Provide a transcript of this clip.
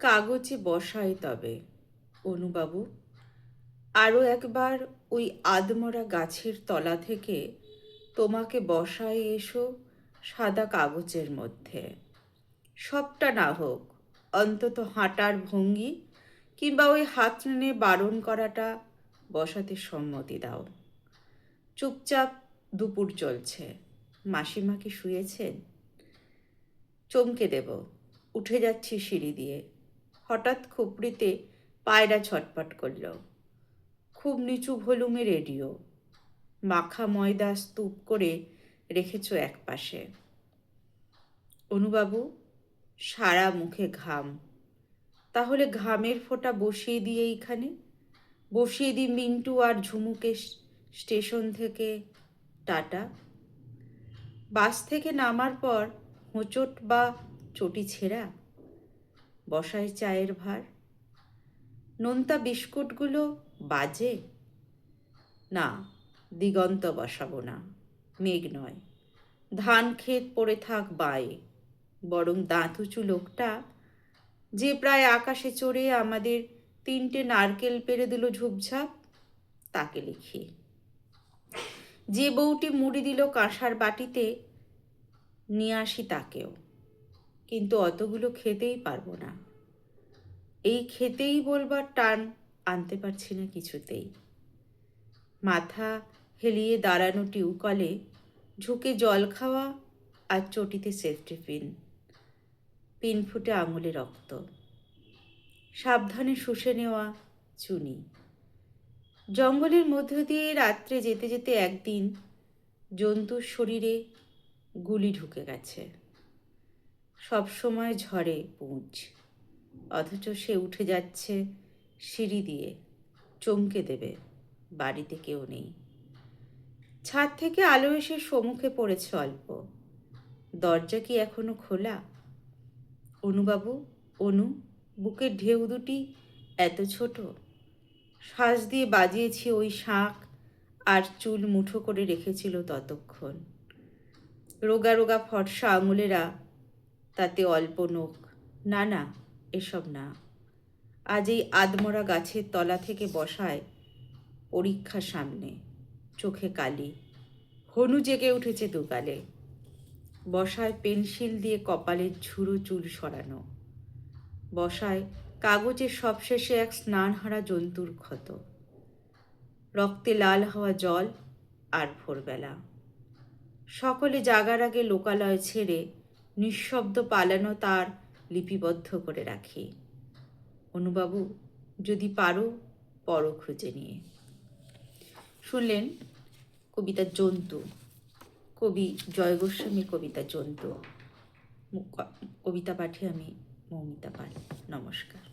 কাগজে বসায় তবে। অনুবাবু আরও একবার ওই আদমরা গাছের তলা থেকে তোমাকে বসায় এসো সাদা কাগজের মধ্যে। সবটা না হোক, অন্তত হাঁটার ভঙ্গি কিংবা ওই হাত টেনে বারণ করাটা বসাতে সম্মতি দাও। চুপচাপ দুপুর চলছে। মাসিমা কি শুয়েছেন? চমকে দেব, উঠে যাচ্ছি সিঁড়ি দিয়ে। হঠাৎ খুপড়িতে পায়রা ছটপট করল। খুব নিচু ভলুমে রেডিও। মাখা ময়দা স্তূপ করে রেখেছ এক পাশে অনুবাবু, সারা মুখে ঘাম। তাহলে ঘামের ফোঁটা বসিয়ে দিয়ে এইখানে? বসিয়ে দিই মিন্টু আর ঝুমুকে স্টেশন থেকে। টাটা। বাস থেকে নামার পর হোঁচট বা চটি ছেঁড়া? বসায় চায়ের ভার। নোনতা বিস্কুটগুলো বাজে? না, দিগন্ত বসাবো না, মেঘ নয়। ধান ক্ষেত পড়ে থাক বায়ে, বরং দাঁত উঁচু লোকটা, যে প্রায় আকাশে চড়ে আমাদের তিনটে নারকেল পেরে দিল ঝুপঝাপ, তাকে লিখি। যে বউটি মুড়ি দিল কাঁসার বাটিতে, নিয়ে আসি তাকেও। কিন্তু অতগুলো খেতেই পারব না। এই খেতেই বলবার টান আনতে পারছি না কিছুতেই। মাথা হেলিয়ে দাঁড়ানো টিউকলে ঝুঁকে জল খাওয়া আর চটিতে সেফটি পিন পিন ফুটে আঙুলে রক্ত। সাবধানে শুষে নেওয়া চুনি। জঙ্গলের মধ্য দিয়ে রাত্রে যেতে যেতে একদিন জন্তুর শরীরে গুলি ঢুকে গেছে। সব সময় ঝড়ে পুঁজ। অথচ সে উঠে যাচ্ছে সিঁড়ি দিয়ে, চমকে দেবে, বাড়িতে কেউ নেই। ছাদ থেকে আলো এসে সম্মুখে পড়েছে অল্প। দরজা কি এখনও খোলা? অনুবাবু, অনু, বুকের ঢেউ দুটি এত ছোট। শ্বাস দিয়ে বাজিয়েছি ওই শাঁখ আর চুল মুঠো করে রেখেছিল ততক্ষণ। রোগা রোগা ফর্সা আঙুলেরা তাতে অল্প নোখ। না না, এসব না। আজ এই আদমরা গাছের তলা থেকে বসায় পরীক্ষা সামনে, চোখে কালি। হনু জেগে উঠেছে দুকালে বসায় পেন্সিল দিয়ে কপালের ঝুরো চুল সরানো। বসায় কাগজের সবশেষে এক স্নানহারা জন্তুর ক্ষত। রক্তে লাল হওয়া জল আর ভোরবেলা। সকলে জাগার আগে লোকালয় ছেড়ে নিঃশব্দ পালানো তার লিপিবদ্ধ করে রাখি। অনুবাবু, যদি পারো, পর খুঁজে নিয়ে। শুনলেন, কবিতা জন্তু। কবি জয় গোস্বামী কবিতা জন্তু। কবিতা পাঠে আমি মৌমিতা পাল। নমস্কার।